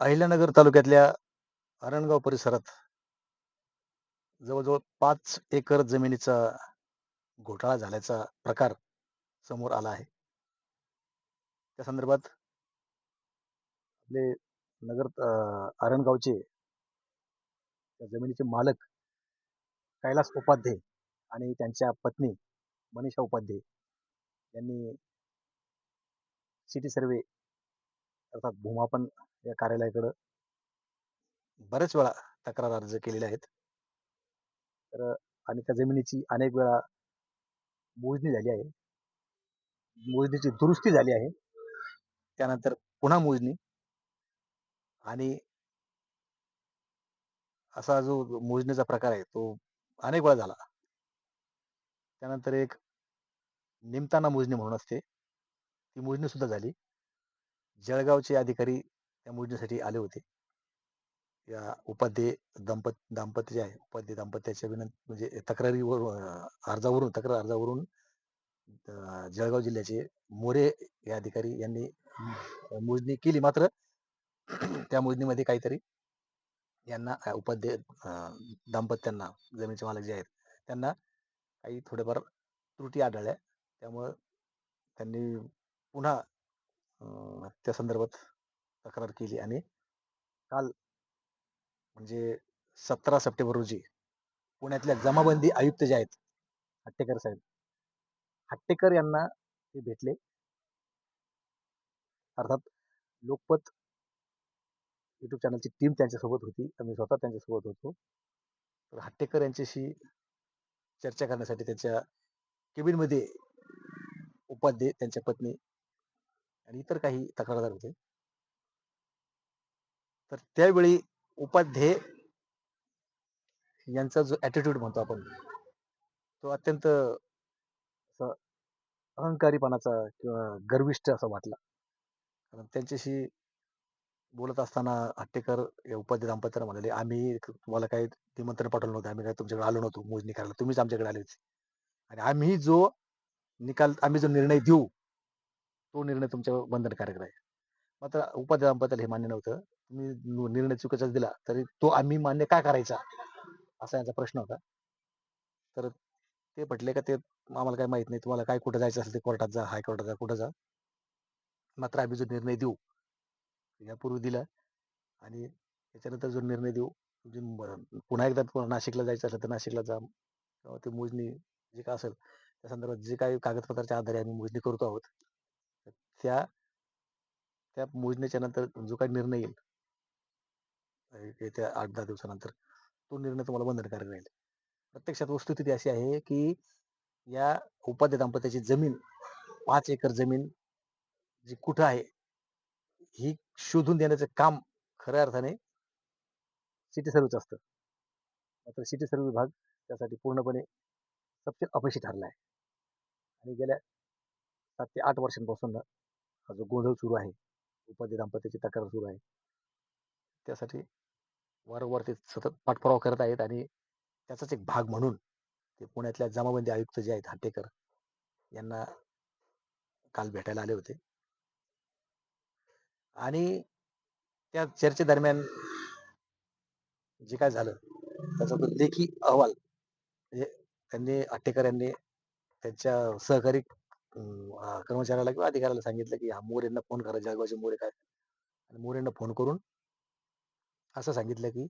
अहिल्यानगर तालुक्यातल्या अरणगाव परिसरात जवळजवळ पाच एकर जमिनीचा घोटाळा झाल्याचा प्रकार समोर आला आहे. त्या संदर्भात आपले नगर अरणगावचे त्या जमिनीचे मालक कैलास उपाध्ये आणि त्यांच्या पत्नी मनीषा उपाध्ये यांनी सिटी सर्वे अर्थात भूमापन या कार्यालयाकडं बरेच वेळा तक्रार अर्ज केलेले आहेत. तर आणि त्या जमिनीची अनेक वेळा मोजणी झाली आहे. मोजणीची दुरुस्ती झाली आहे. त्यानंतर पुन्हा मोजणी. आणि असा जो मोजणीचा प्रकार आहे तो अनेक वेळा झाला. त्यानंतर एक निमताना मोजणी म्हणून असते. ती मोजणी सुद्धा झाली. जळगावचे अधिकारी त्या मोजणीसाठी आले होते. या उपाध्ये दंपत दाम्पत्य जे आहे उपाध्ये दाम्पत्याच्या विनंती म्हणजे तक्रारीवरून अर्जावरून तक्रार अर्जावरून जळगाव जिल्ह्याचे मोरे हे अधिकारी यांनी मोजणी केली. मात्र त्या मोजणीमध्ये काहीतरी यांना उपाध्ये दाम्पत्यांना जमिनीचे मालक जे आहेत त्यांना काही थोडेफार त्रुटी आढळल्या. त्यामुळं त्यांनी पुन्हा त्या संदर्भात तक्रार केली आणि काल म्हणजे सतरा सप्टेंबर रोजी पुण्यातल्या जमाबंदी आयुक्त जे आहेत हट्टेकर साहेब हट्टेकर यांना ते भेटले. अर्थात लोकपत युट्यूब चॅनलची टीम त्यांच्यासोबत होती आम्ही स्वतः त्यांच्यासोबत होतो. तर हट्टेकर यांच्याशी चर्चा करण्यासाठी त्यांच्या केबिनमध्ये उपाध्ये त्यांच्या पत्नी आणि इतर काही तक्रारदार होते. तर त्यावेळी उपाध्ये यांचा जो ॲटिट्यूड म्हणतो आपण तो अत्यंत अहंकारीपणाचा किंवा गर्विष्ठ असा वाटला. कारण त्यांच्याशी बोलत असताना हट्टेकर या उपाध्ये दाम्पत्याला म्हणाले आम्ही तुम्हाला काही निमंत्रण पाठवलं नव्हतं आम्ही काही तुमच्याकडे आलो नव्हतो मोजणी करायला. तुम्हीच आमच्याकडे आले होते आणि आम्ही जो निकाल आम्ही जो निर्णय देऊ तो निर्णय तुमच्या बंधनकारक राहील. मात्र उपाध्ये हे मान्य नव्हतं. तुम्ही निर्णय चुकीचाच दिला तरी तो आम्ही मान्य का करायचा? असा यांचा प्रश्न होता. तर ते म्हटले का ते आम्हाला काय माहीत नाही तुम्हाला काय कुठं जायचं असेल ते कोर्टात जा हायकोर्टात जा कुठं जा. मात्र आम्ही जो निर्णय देऊ यापूर्वी दिला आणि त्याच्यानंतर जो निर्णय देऊ म्हणजे पुन्हा एकदा पुन्हा नाशिकला जायचं असेल तर नाशिकला जा. किंवा ते मोजणी जे काय असेल त्या संदर्भात जे काही कागदपत्राच्या आधारे आम्ही मोजणी करतो आहोत तर त्या त्या मोजण्याच्या नंतर जो काही निर्णय येईल. येत्या आठ दहा दिवसानंतर तो निर्णय तुम्हाला बंधनकारक राहील. प्रत्यक्षात वस्तुस्थिती अशी आहे की या उपाध्य दाम्पत्याची जमीन पाच एकर जमीन जी कुठं आहे ही शोधून देण्याचं काम खऱ्या अर्थाने सिटी सर्व्हिस असतं. मात्र सिटी सर्व्हिस विभाग त्यासाठी पूर्णपणे सबसे अपयशी ठरला आहे आणि गेल्या सात ते आठ वर्षांपासून हा जो गोंधळ सुरू आहे उपाधी दाम्पत्याची तक्रार सुरू आहे. त्यासाठी वारंवार ते सतत पाठपुरावा करत आहेत आणि त्याचाच एक भाग म्हणून ते पुण्यातल्या जमाबंदी आयुक्त जे आहेत हट्टेकर यांना काल भेटायला आले होते. आणि त्या चर्चेदरम्यान जे काय झालं त्याचा तो लेखी अहवाल म्हणजे त्यांनी अट्टेकर यांनी त्यांच्या सहकारी अं, कर्मचाऱ्याला किंवा अधिकाऱ्याला सांगितलं की हा मोरेंना फोन करा जळगावचे मोरे काय आणि मोरेंना फोन करून असं सांगितलं की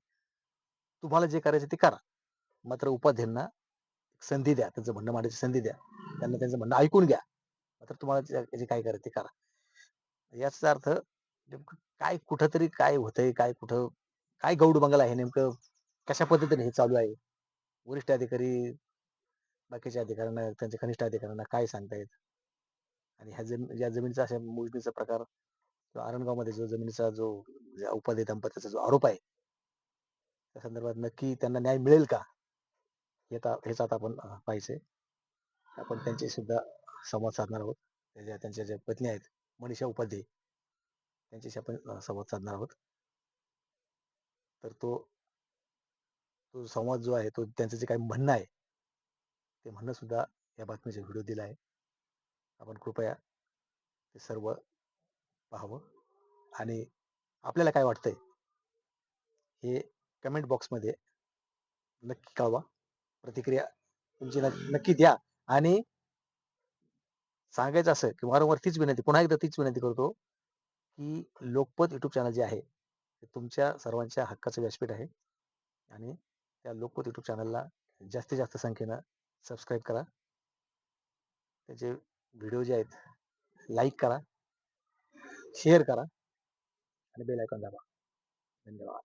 तुम्हाला जे करायचं ते करा. मात्र उपाध्यांना संधी द्या त्यांचं म्हणणं मांडायची संधी द्या. त्यांना त्यांचं म्हणणं ऐकून घ्या. मात्र तुम्हाला जे- जे काय करायचं ते करा. याचा अर्थ नेमकं काय कुठंतरी काय होतंय काय कुठं काय गौडबंगला आहे नेमकं? कशा पद्धतीने हे चालू आहे? वरिष्ठ अधिकारी बाकीच्या अधिकाऱ्यांना त्यांच्या कनिष्ठ अधिकाऱ्यांना काय सांगतायत? आणि ह्या जमीन या जमिनीचा अशा मोजणीचा प्रकार किंवा आरणगावमध्ये जो जमिनीचा जो म्हणजे उपाधी दंपत्याचा जो आरोप आहे त्या संदर्भात नक्की त्यांना न्याय मिळेल का? हे हेच आता आपण पाहिजे आपण त्यांची सुद्धा संवाद साधणार आहोत. त्याच्या त्यांच्या ज्या पत्नी आहेत मनीषा उपाध्ये त्यांच्याशी आपण संवाद साधणार आहोत. तर तो तो संवाद जो आहे तो त्यांचं जे काही म्हणणं आहे ते म्हणणं सुद्धा या बातमीचा व्हिडिओ दिला आहे. आपण कृपया ते सर्व पाहावं. आणि आपल्याला काय वाटतंय? हे कमेंट बॉक्समध्ये नक्की कळवा. प्रतिक्रिया तुमची नक्की द्या. आणि सांगायचं असं की वारंवार तीच विनंती पुन्हा एकदा तीच विनंती करतो की लोकपत युट्यूब चॅनल जे आहे ते तुमच्या सर्वांच्या हक्काचं व्यासपीठ आहे. आणि त्या लोकपत युट्यूब चॅनलला जास्तीत जास्त संख्येनं सबस्क्राईब करा. त्याचे व्हिडिओ जे आहेत लाईक करा शेअर करा आणि बेल आयकॉन दाबा. धन्यवाद.